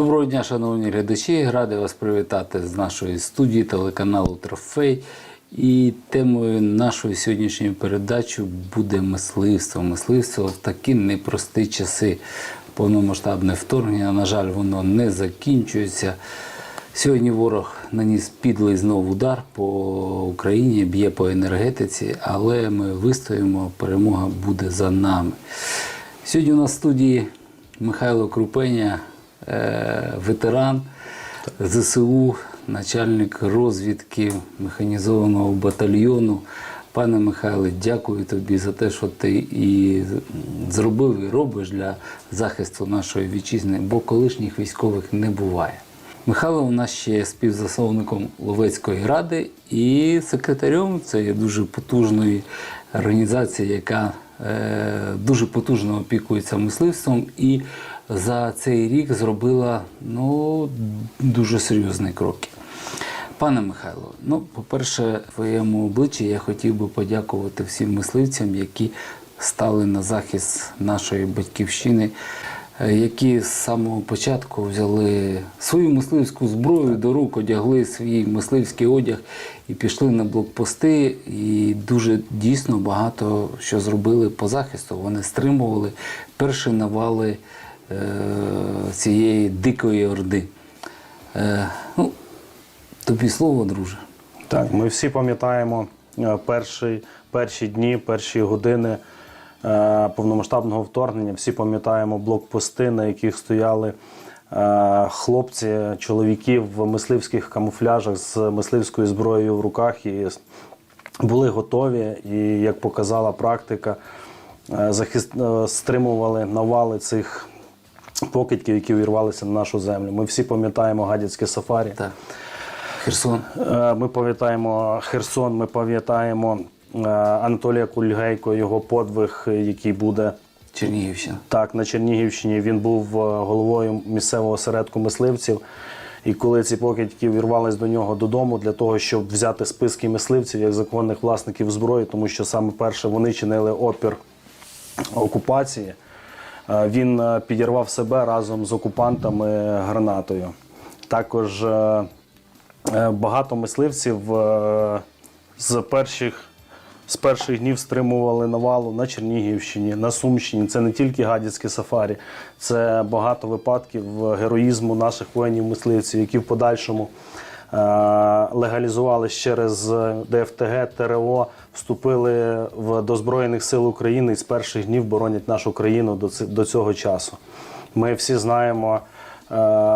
Доброго дня, шановні глядачі. Радий вас привітати з нашої студії телеканалу Трофей. І темою нашої сьогоднішньої передачі буде мисливство. Мисливство в такі непрості часи. Повномасштабне вторгнення, на жаль, воно не закінчується. Сьогодні ворог наніс підлий знов удар по Україні, б'є по енергетиці, але ми вистоїмо, перемога буде за нами. Сьогодні у нас в студії Михайло Крупеня, ветеран ЗСУ, начальник розвідки механізованого батальйону. Пане Михайле, дякую тобі за те, що ти і зробив і робиш для захисту нашої вітчизни, бо колишніх військових не буває. Михайло у нас ще є співзасновником Ловецької ради і секретарем цієї дуже потужної організації, яка е, дуже потужно опікується мисливством і за цей рік зробила ну, дуже серйозні кроки. Пане Михайло, ну, по-перше, твоєму обличчі я хотів би подякувати всім мисливцям, які стали на захист нашої батьківщини, які з самого початку взяли свою мисливську зброю до рук, одягли свій мисливський одяг і пішли на блокпости. І дуже дійсно багато що зробили по захисту. Вони стримували перші навали цієї дикої орди. Е, ну, тобі слово, друже. Так, ми всі пам'ятаємо е, перші, перші дні, перші години е, повномасштабного вторгнення. Всі пам'ятаємо блокпости, на яких стояли е, хлопці, чоловіки в мисливських камуфляжах з мисливською зброєю в руках і були готові. І як показала практика, е, захист, е, стримували навали цих покидьків, які увірвалися на нашу землю. Ми всі пам'ятаємо гадяцьке сафарі. Так. Херсон. Е, Ми пам'ятаємо Херсон, ми пам'ятаємо е, Анатолія Кульгейко, його подвиг, який буде Чернігівщина. так на Чернігівщині. Він був е, головою місцевого осередку мисливців. І коли ці покидьки вірвались до нього додому для того, щоб взяти списки мисливців як законних власників зброї, тому що саме перше вони чинили опір окупації. Е, Він е, підірвав себе разом з окупантами гранатою. Також е, багато мисливців з перших. З перших днів стримували навалу на Чернігівщині, на Сумщині. Це не тільки гадяцьке сафарі, це багато випадків героїзму наших воїнів-мисливців, які в подальшому е, легалізувались через ДФТГ, ТРО, вступили в до Збройних сил України і з перших днів боронять нашу країну до, цього часу. Ми всі знаємо, е,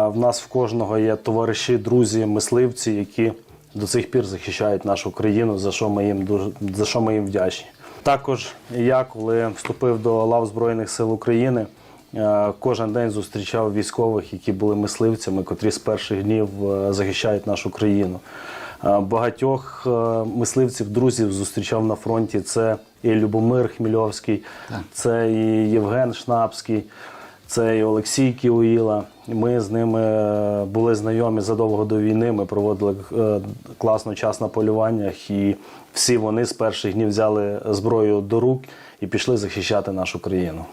в нас в кожного є товариші, друзі, мисливці, які до цих пір захищають нашу країну, за що ми їм дуже за що ми їм вдячні. Також я, коли вступив до лав Збройних сил України, кожен день зустрічав військових, які були мисливцями, котрі з перших днів е, захищають нашу країну. Е, Багатьох е, мисливців, друзів зустрічав на фронті. Це і Любомир Хмільовський, це і Євген Шнапський. Це і Олексій Кіуїла. Ми з ними е, були знайомі задовго до війни. Ми проводили е, класно час на полюваннях, і всі вони з перших днів взяли зброю до рук і пішли захищати нашу країну.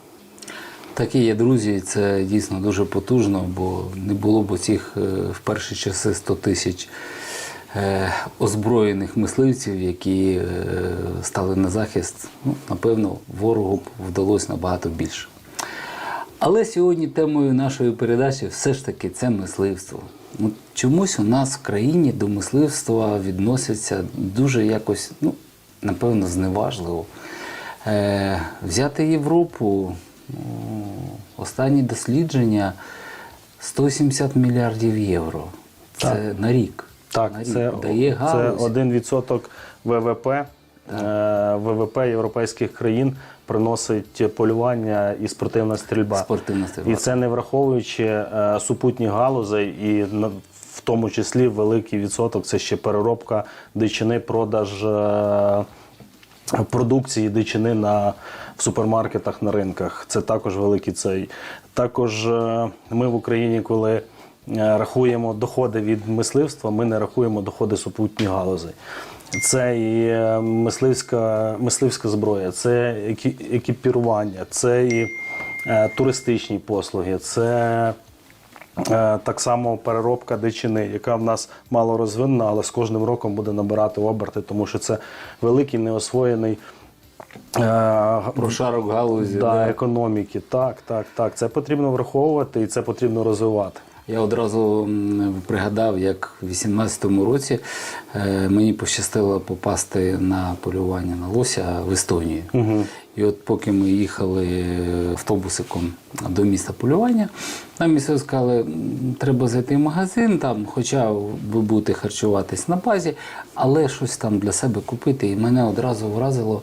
Такі є друзі, це дійсно дуже потужно, бо не було б цих е, в перші часи 100 тисяч е, озброєних мисливців, які е, стали на захист. Ну, напевно, ворогу б вдалося набагато більше. Але сьогодні темою нашої передачі все ж таки це мисливство. Ну, чомусь у нас в країні до мисливства відносяться дуже якось, ну, напевно, зневажливо. Е, взяти Європу, останні дослідження 170 мільярдів євро. Це на рік. Так, на рік. це, дає це галузь. 1% ВВП. Е, ВВП європейських країн приносить полювання і спортивна стрільба. Спортивна стрільба. І це не враховуючи е, супутні галузей, і в тому числі великий відсоток це ще переробка дичини, продаж е, продукції дичини на в супермаркетах на ринках. Це також великий цей. Також е, ми в Україні, коли е, рахуємо доходи від мисливства, ми не рахуємо доходи супутніх галузей. Це і е, мисливська, мисливська зброя, це екіпірування, це і туристичні послуги, це Так само переробка дичини, яка в нас мало розвинена, але з кожним роком буде набирати оберти, тому що це великий неосвоєний е, Прошарок галузі. да, да. економіки. Так, так, так. Це потрібно враховувати і це потрібно розвивати. Я одразу пригадав, як в 18-му році е, мені пощастило попасти на полювання на лося в Естонію. І от поки ми їхали автобусиком до міста полювання, нам місцеві сказали, треба зайти в магазин, там, хоча ви будете харчуватись на базі, але щось там для себе купити. І мене одразу вразило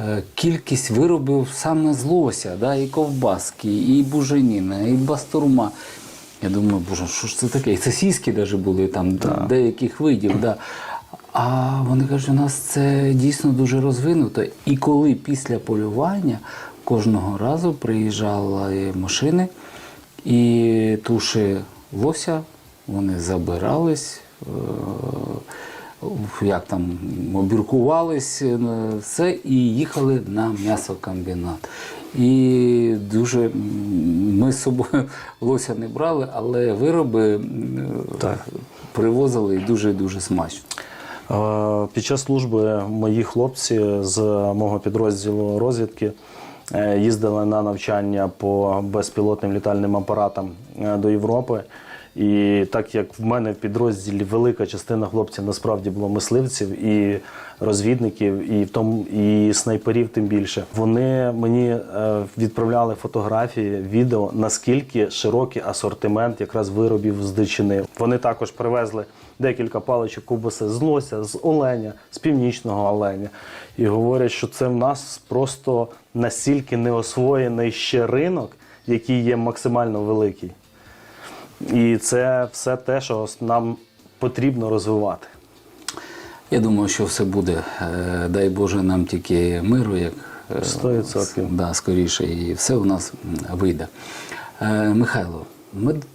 е, кількість виробів саме з лося, да, і ковбаски, і буженіна, і бастурма. Я думаю, боже, що ж це таке? І це сіськи навіть були там деяких видів. Да. А вони кажуть, у нас це дійсно дуже розвинуто. І коли після полювання кожного разу приїжджали машини і туші лося, вони забирались, е, як там обіркувались, е, все, і їхали на м'ясокомбінат. І дуже ми з собою лося не брали, але вироби Так. привозили і дуже дуже смачно. Під час служби мої хлопці з мого підрозділу розвідки е, їздили на навчання по безпілотним літальним апаратам е, до Європи. І так як в мене в підрозділі велика частина хлопців насправді було мисливців і розвідників, і в тому і снайперів, тим більше вони мені е, відправляли фотографії, відео наскільки широкий асортимент якраз виробів з дичини. Вони також привезли декілька паличок кубаси з лося, з оленя, з північного оленя. І говорять, що це в нас просто настільки неосвоєний ще ринок, який є максимально великий. І це все те, що нам потрібно розвивати. Я думаю, що все буде. Е, Дай Боже нам тільки миру, як е, Сто відсотків. да, скоріше, і все у нас вийде. Е, Михайло,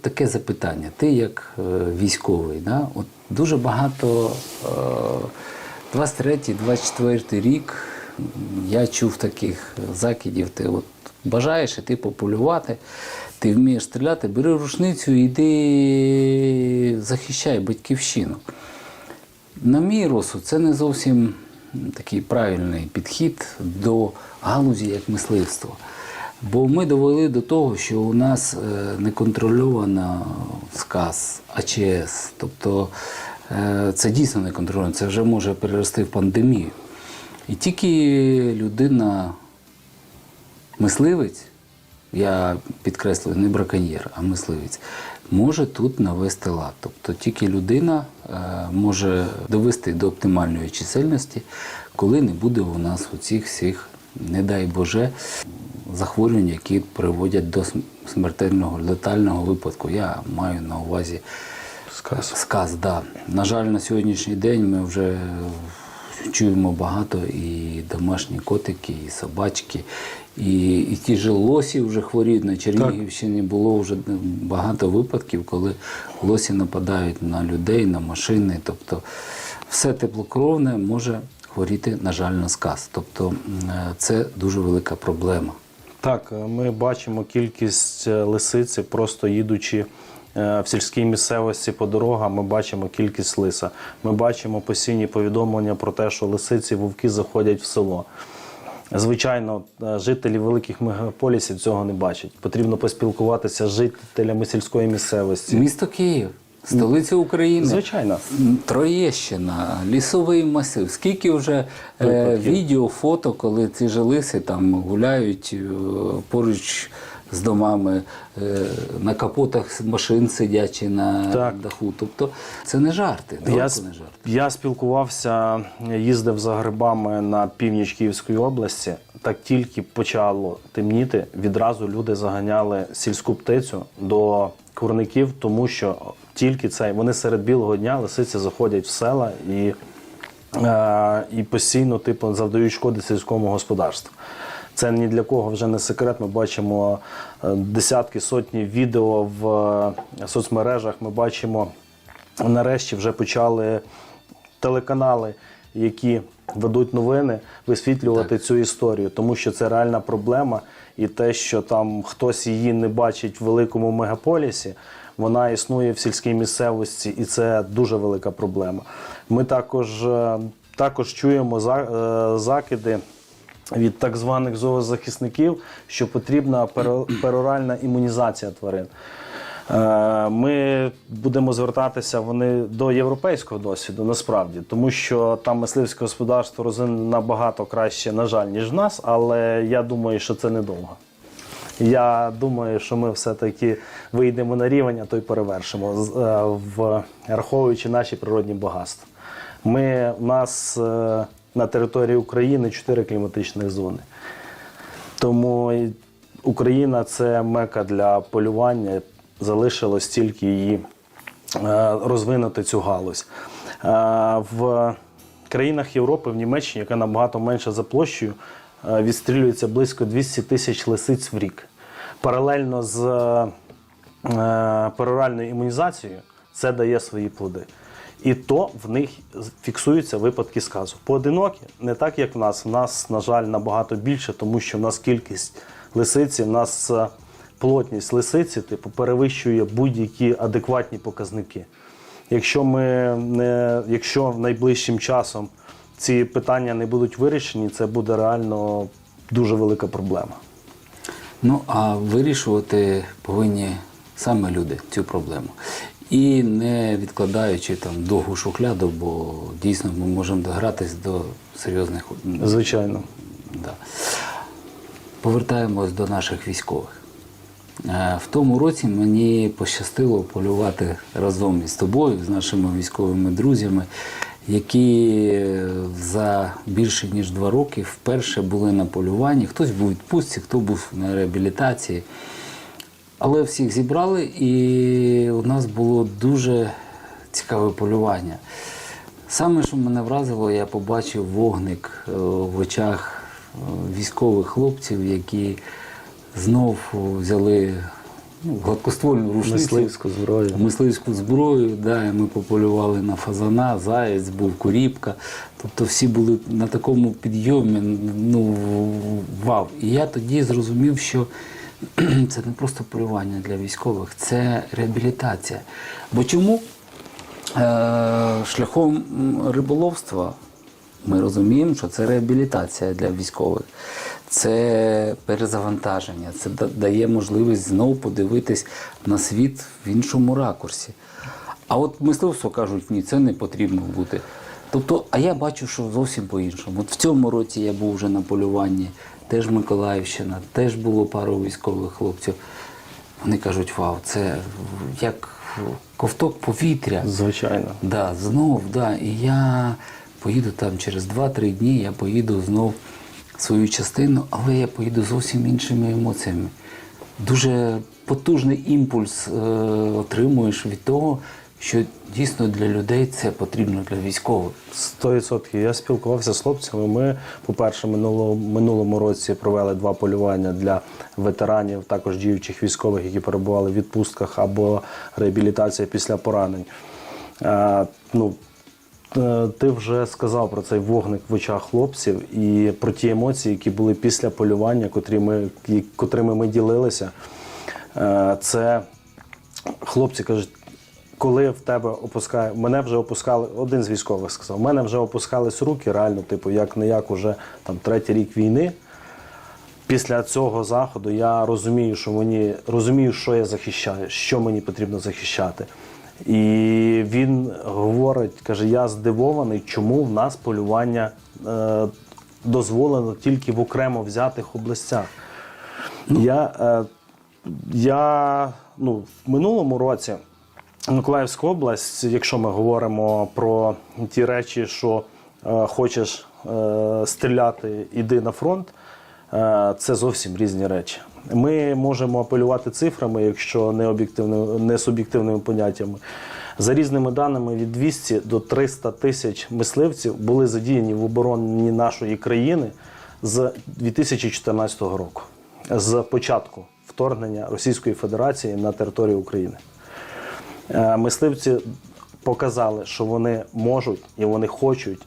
таке запитання. Ти як е, військовий, да? от дуже багато е, 23-24 рік я чув таких закидів. Ти от бажаєш іти пополювати, ти вмієш стріляти, бери рушницю і йди захищай батьківщину. На мій розсуд, це не зовсім такий правильний підхід до галузі як мисливства. Бо ми довели до того, що у нас е, неконтрольована сказ, АЧС. Тобто е, це дійсно не контрольовано, це вже може перерости в пандемію. І тільки людина мисливець, я підкреслюю, не браконьєр, а мисливець, може тут навести лад. Тобто тільки людина е, може довести до оптимальної чисельності, коли не буде у нас оцих всіх, не дай Боже, захворювань, які приводять до смертельного летального випадку. Я маю на увазі Сказ. Сказ, да. На жаль, на сьогоднішній день ми вже чуємо багато і домашні котики, і собачки, і, і ті ж лосі вже хворіють. На Чернігівщині було вже багато випадків, коли лосі нападають на людей, на машини. Тобто все теплокровне може хворіти, на жаль, на сказ. Тобто це дуже велика проблема. Так, ми бачимо кількість е, лисиці, просто їдучи е, в сільській місцевості по дорогам, ми бачимо кількість лиса. Ми бачимо постійні повідомлення про те, що лисиці, вовки заходять в село. Звичайно, е, жителі великих мегаполісів цього не бачать. Потрібно поспілкуватися з жителями сільської місцевості. Місто Київ, столиця України. Звичайно. Троєщина, лісовий масив. Скільки вже е, відео, фото, коли ці жилиси там гуляють е, поруч з домами, е, на капотах машин сидячи на Так. даху. Тобто це не жарти, Я, не жарти. я спілкувався, їздив за грибами на північ Київської області. Так тільки почало темніти, відразу люди заганяли сільську птицю до курників, тому що тільки цей вони серед білого дня лисиці заходять в села і, е, і постійно типу, завдають шкоди сільському господарству. Це ні для кого вже не секрет. Ми бачимо е, десятки сотні відео в е, соцмережах. Ми бачимо нарешті вже почали телеканали, які ведуть новини, висвітлювати цю історію, тому що це реальна проблема, і те, що там хтось її не бачить в великому мегаполісі, вона існує в сільській місцевості, і це дуже велика проблема. Ми також, е, також чуємо закиди від так званих зоозахисників, що потрібна пероральна імунізація тварин. Е, Ми будемо звертатися вони до європейського досвіду насправді, тому що там мисливське господарство розвинено набагато краще, на жаль, ніж в нас, але я думаю, що це недовго. Я думаю, що ми все-таки вийдемо на рівень, а то й перевершимо, е, враховуючи наші природні багатства. Ми, у нас е, на території України чотири кліматичних зони. Тому Україна це мека для полювання. Залишилось тільки її е, розвинути цю галузь. Е, В країнах Європи, в Німеччині, яка набагато менша за площею, е, відстрілюється близько 200 тисяч лисиць в рік. Паралельно з пероральною імунізацією це дає свої плоди. І то в них фіксуються випадки сказу. Поодинокі, не так як в нас. В нас, на жаль, набагато більше, тому що в нас кількість лисиці, в нас е, плотність лисиці типу, перевищує будь-які адекватні показники. Якщо ми не, якщо найближчим часом ці питання не будуть вирішені, це буде реально дуже велика проблема. Ну а вирішувати повинні саме люди цю проблему. І не відкладаючи там довгу шухляду, бо дійсно ми можемо догратись до серйозних. Звичайно. Да. Повертаємось до наших військових. Е, В тому році мені пощастило полювати разом із тобою, з нашими військовими друзями, які е, за більше ніж два роки вперше були на полюванні. Хтось був у відпустці, хто був на реабілітації. Але всіх зібрали, і у нас було дуже цікаве полювання. Саме, що мене вразило, я побачив вогник е, в очах е, військових хлопців, які знов взяли ну, гладкоствольну рушницю. Мисливську зброю. Мисливську зброю, да, і ми пополювали на фазана, заєць, був куріпка. Тобто всі були на такому підйомі, ну вау. І я тоді зрозумів, що це не просто полювання для військових, це реабілітація. Бо чому? Е, шляхом риболовства ми розуміємо, що це реабілітація для військових, це перезавантаження, це дає можливість знову подивитись на світ в іншому ракурсі. А от мисливство кажуть, ні, це не потрібно бути. Тобто, а я бачу, що зовсім по-іншому. От в цьому році я був вже на полюванні, теж Миколаївщина, теж було пару військових хлопців. Вони кажуть, вау, це як ковток повітря. Звичайно. Да, знов, да. І я поїду там через 2-3 дні, я поїду знов свою частину, але я поїду зовсім іншими емоціями. Дуже потужний імпульс е, отримуєш від того, що дійсно для людей це потрібно для військових. 100%. Я спілкувався з хлопцями. Ми, по-перше, минулого, минулому році провели два полювання для ветеранів, також діючих військових, які перебували в відпустках або реабілітація після поранень. Е, ну, е, ти вже сказав про цей вогник в очах хлопців і про ті емоції, які були після полювання, котрі ми, котрими ми ділилися. Е, Це хлопці кажуть, коли в тебе опускає, мене вже опускали, один з військових сказав, мене вже опускались руки, реально, типу, як не як уже там третій рік війни. Після цього заходу я розумію, що мені розумію, що я захищаю, що мені потрібно захищати. І він говорить, каже: я здивований, чому в нас полювання е, дозволено тільки в окремо взятих областях. Я, е, я ну, в минулому році Миколаївська область, якщо ми говоримо про ті речі, що е, хочеш е, стріляти, іди на фронт, е, це зовсім різні речі. Ми можемо апелювати цифрами, якщо не, об'єктивними, не суб'єктивними поняттями. За різними даними, від 200 до 300 тисяч мисливців були задіяні в обороні нашої країни з 2014 року, з початку вторгнення Російської Федерації на територію України. Е, Мисливці показали, що вони можуть і вони хочуть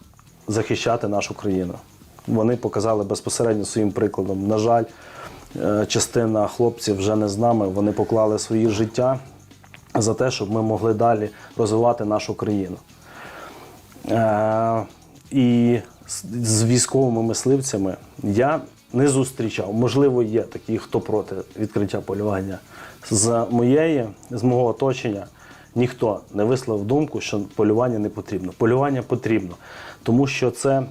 захищати нашу країну. Вони показали безпосередньо своїм прикладом. На жаль, е, частина хлопців вже не з нами. Вони поклали свої життя за те, щоб ми могли далі розвивати нашу країну. Е, і з- військовими мисливцями я не зустрічав. Можливо, є такі, хто проти відкриття полювання. З моєї, з мого оточення ніхто не висловив думку, що полювання не потрібно. Полювання потрібно, тому що це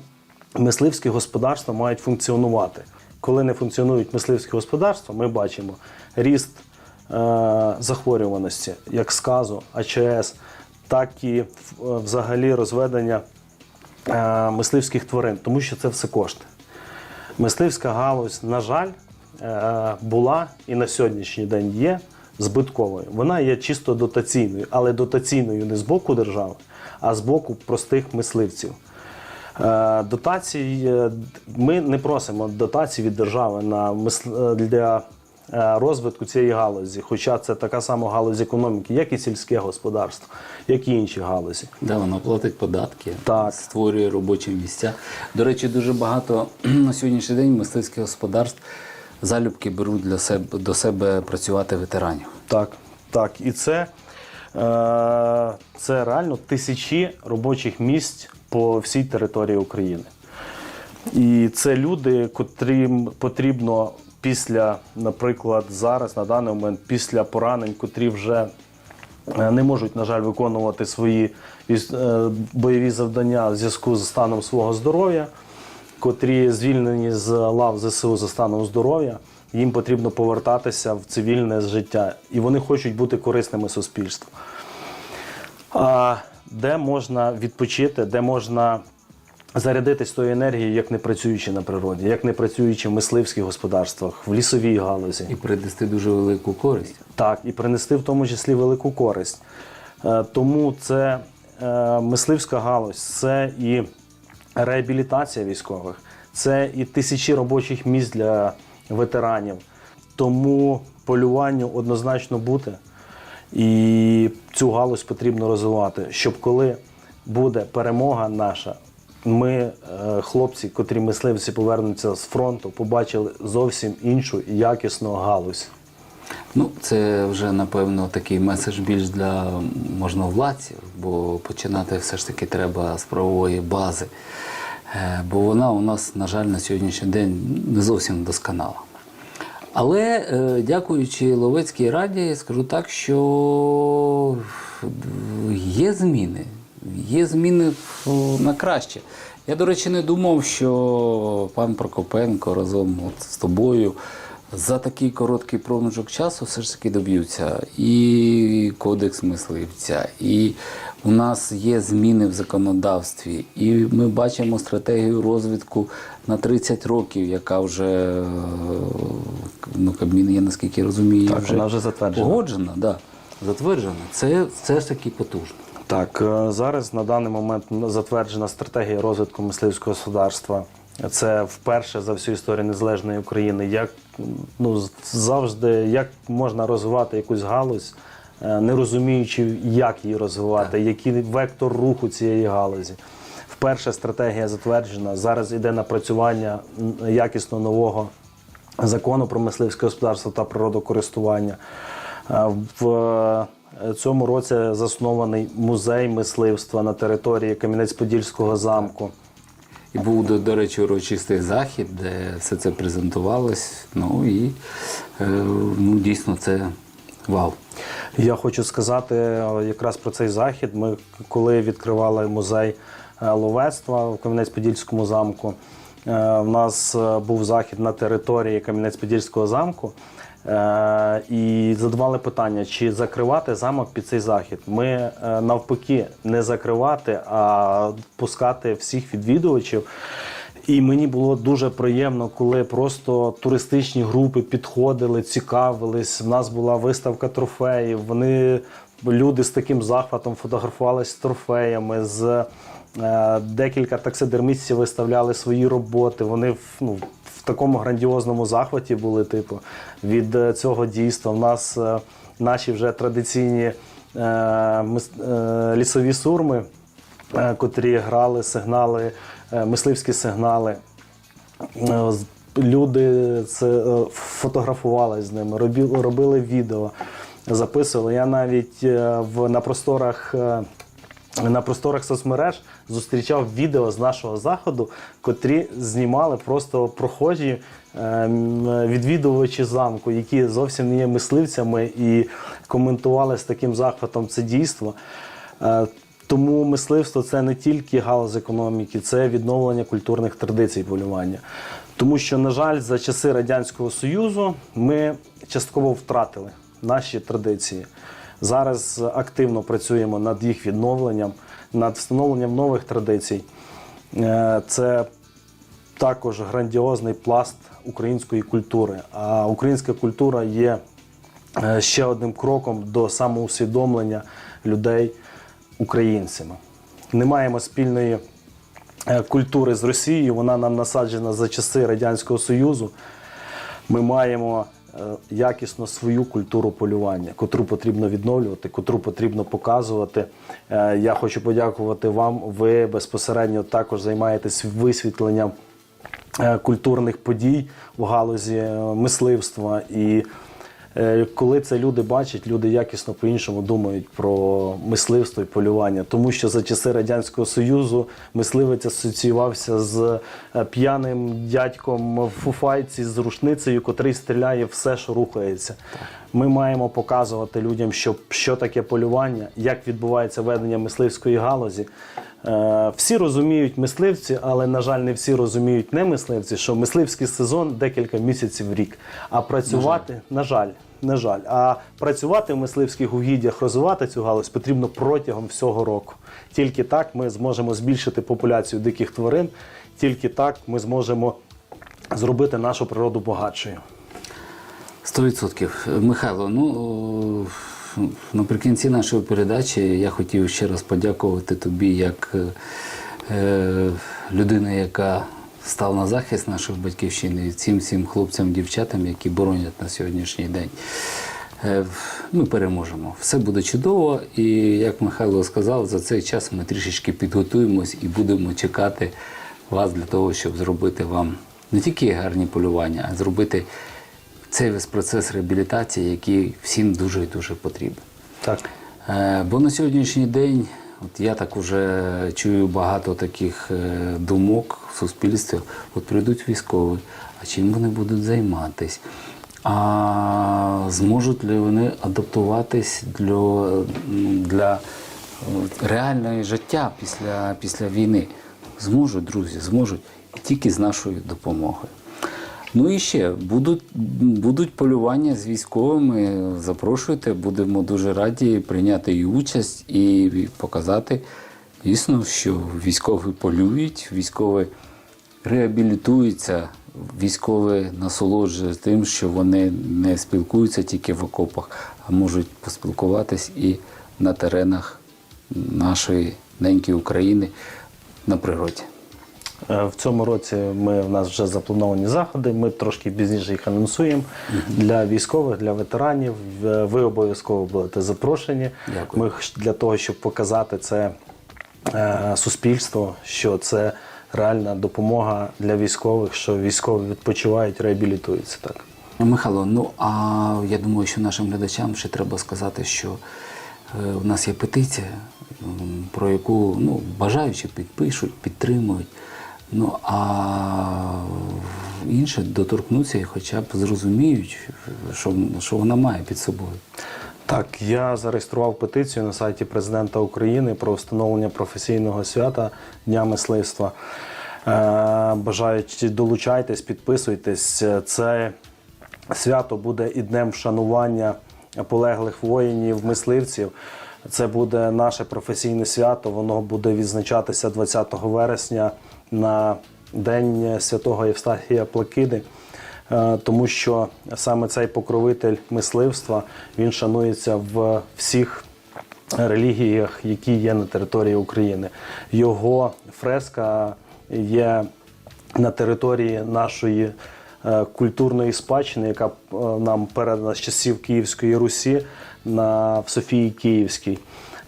мисливські господарства мають функціонувати. Коли не функціонують мисливські господарства, ми бачимо ріст е, захворюваності, як сказу, АЧС, так і е, взагалі розведення е, мисливських тварин, тому що це все кошти. Мисливська галузь, на жаль, е, була і на сьогоднішній день є збитковою. Вона є чисто дотаційною, але дотаційною не з боку держави, а з боку простих мисливців. Е, Дотацій е, ми не просимо дотацій від держави на е, для розвитку цієї галузі, хоча це така сама галузь економіки, як і сільське господарство, як і інші галузі. Да, вона платить податки, Так. створює робочі місця. До речі, дуже багато на сьогоднішній день мисливських господарств залюбки беруть для себе до себе працювати ветеранів. Так, так. І це, е, це реально тисячі робочих місць по всій території України. І це люди, котрим потрібно після, наприклад, зараз, на даний момент, після поранень, котрі вже е, не можуть, на жаль, виконувати свої е, бойові завдання в зв'язку з станом свого здоров'я, котрі звільнені з лав ЗСУ за станом здоров'я, їм потрібно повертатися в цивільне життя. І вони хочуть бути корисними суспільству. А де можна відпочити, де можна зарядитись тою енергією, як не працюючи на природі, як не працюючи в мисливських господарствах, в лісовій галузі. І принести дуже велику користь. Так, і принести в тому числі велику користь. Е, Тому це е, мисливська галузь, це і реабілітація військових, це і тисячі робочих місць для ветеранів. Тому полюванню однозначно бути. І цю галузь потрібно розвивати, щоб коли буде перемога наша, ми, е, хлопці, котрі мисливці повернуться з фронту, побачили зовсім іншу якісну галузь. Ну, це вже напевно такий меседж більш для можновладців, бо починати все ж таки треба з правової бази. Е, Бо вона у нас, на жаль, на сьогоднішній день не зовсім досконала. Але е, дякуючи Ловецькій раді, скажу так, що є зміни. Є зміни на краще. Я, до речі, не думав, що пан Прокопенко разом от з тобою за такий короткий проміжок часу все ж таки доб'ються і кодекс мисливця, і у нас є зміни в законодавстві, і ми бачимо стратегію розвитку на 30 років, яка вже ну, Кабмін, я наскільки розумію, Так, вона вже затверджена. Погоджена, да, затверджена. Це все ж таки потужно. Так, е, зараз на даний момент затверджена стратегія розвитку мисливського господарства. Це вперше за всю історію незалежної України. Як ну завжди, як можна розвивати якусь галузь, е, не розуміючи, як її розвивати, який вектор руху цієї галузі. Вперше стратегія затверджена. Зараз іде напрацювання якісно нового закону про мисливське господарство та природокористування. Е, В е, цьому році заснований музей мисливства на території Кам'янець-Подільського замку. І був, до, до речі, урочистий захід, де все це презентувалось. Ну і е, ну, дійсно це вау. Я хочу сказати е, якраз про цей захід. Ми коли відкривали музей е, ловецтва в Кам'янець-Подільському замку. е, В нас був захід на території Кам'янець-Подільського замку. Е, І задавали питання, чи закривати замок під цей захід. Ми е, навпаки не закривати, а пускати всіх відвідувачів. І мені було дуже приємно, коли просто туристичні групи підходили, цікавились. У нас була виставка трофеїв. Вони люди з таким захватом фотографувалися з трофеями. З е, декілька таксидермістів виставляли свої роботи. Вони ну, такому грандіозному захваті були, типу, від е, цього дійства. У нас е, наші вже традиційні е, лісові сурми котрі грали сигнали, мисливські сигнали. Люди це фотографували з ними, робили відео. записували. Я навіть в, на просторах. На просторах соцмереж зустрічав відео з нашого заходу, котрі знімали просто прохожі е, відвідувачі замку, які зовсім не є мисливцями і коментували з таким захватом це дійство. Е, Тому мисливство це не тільки галузь економіки, це відновлення культурних традицій полювання. Тому що, на жаль, за часи Радянського Союзу ми частково втратили наші традиції. Зараз активно працюємо над їх відновленням, над встановленням нових традицій. Е, Це також грандіозний пласт української культури. А українська культура є е, ще одним кроком до самоусвідомлення людей українцями. Не маємо спільної е, культури з Росією, вона нам насаджена за часи Радянського Союзу. Ми маємо якісно свою культуру полювання, котру потрібно відновлювати, котру потрібно показувати. Е, Я хочу подякувати вам. Ви безпосередньо також займаєтесь висвітленням е, культурних подій в галузі е, мисливства. І е, коли це люди бачать, люди якісно по-іншому думають про мисливство і полювання. Тому що за часи Радянського Союзу мисливець асоціювався з е, п'яним дядьком в фуфайці з рушницею, котрий стріляє все, що рухається. Ми маємо показувати людям, що, що таке полювання, як відбувається ведення мисливської галузі. Е, Всі розуміють мисливці, але на жаль, не всі розуміють не мисливці, що мисливський сезон декілька місяців в рік. А працювати, на жаль, на жаль, а працювати в мисливських угіддях, розвивати цю галузь потрібно протягом всього року. Тільки так ми зможемо збільшити популяцію диких тварин, тільки так ми зможемо зробити нашу природу багатшою. Сто відсотків. Михайло, ну наприкінці нашої передачі я хотів ще раз подякувати тобі як е, людина, яка стала на захист нашої батьківщини, і цим всім хлопцям, дівчатам, які боронять на сьогоднішній день. Е, Ми переможемо. Все буде чудово, і як Михайло сказав, за цей час ми трішечки підготуємось і будемо чекати вас для того, щоб зробити вам не тільки гарні полювання, а зробити цей весь процес реабілітації, який всім дуже і дуже потрібен. Так. Е, Бо на сьогоднішній день, от я так уже чую багато таких е, думок в суспільстві. От прийдуть військові, а чим вони будуть займатись? А зможуть ли вони адаптуватись для, для е, реального життя після, після війни? Зможуть, друзі, зможуть і тільки з нашою допомогою. Ну і ще будуть, будуть полювання з військовими. Запрошуйте, будемо дуже раді прийняти і участь і показати дійсно, що військові полюють, військові реабілітуються, військові насолоджуються тим, що вони не спілкуються тільки в окопах, а можуть поспілкуватись і на теренах нашої неньки України на природі. Е, В цьому році ми в нас вже заплановані заходи. Ми трошки пізніше їх анонсуємо для військових, для ветеранів. Е, Ви обов'язково будете запрошені. Дякую. Ми для того, щоб показати це е, суспільству, що це реальна допомога для військових, що військові відпочивають, реабілітуються. Так. Михайло, ну а я думаю, що нашим глядачам ще треба сказати, що у нас є петиція, про яку ну, бажаючі підпишуть, підтримують. Ну а інші доторкнуться і хоча б зрозуміють, що, що вона має під собою. Так, я зареєстрував петицію на сайті президента України про встановлення професійного свята Дня мисливства. Е, Бажаючи долучайтесь, підписуйтесь. Це свято буде і днем вшанування полеглих воїнів, мисливців. Це буде наше професійне свято. Воно буде відзначатися 20 вересня на День святого Євстахія Плакиди. Е, тому що саме цей покровитель мисливства він шанується в всіх релігіях, які є на території України. Його фреска є на території нашої е, культурної спадщини, яка е, нам передана з часів Київської Русі на в Софії Київській.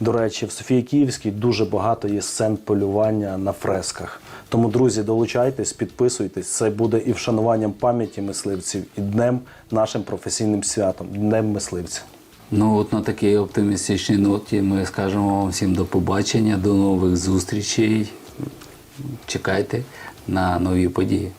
До речі, в Софії Київській дуже багато є сцен полювання на фресках. Тому, друзі, долучайтесь, підписуйтесь. Це буде і вшануванням пам'яті мисливців, і днем нашим професійним святом, днем мисливців. Ну от на такій оптимістичній ноті ми скажемо вам всім до побачення, до нових зустрічей. Чекайте на нові події.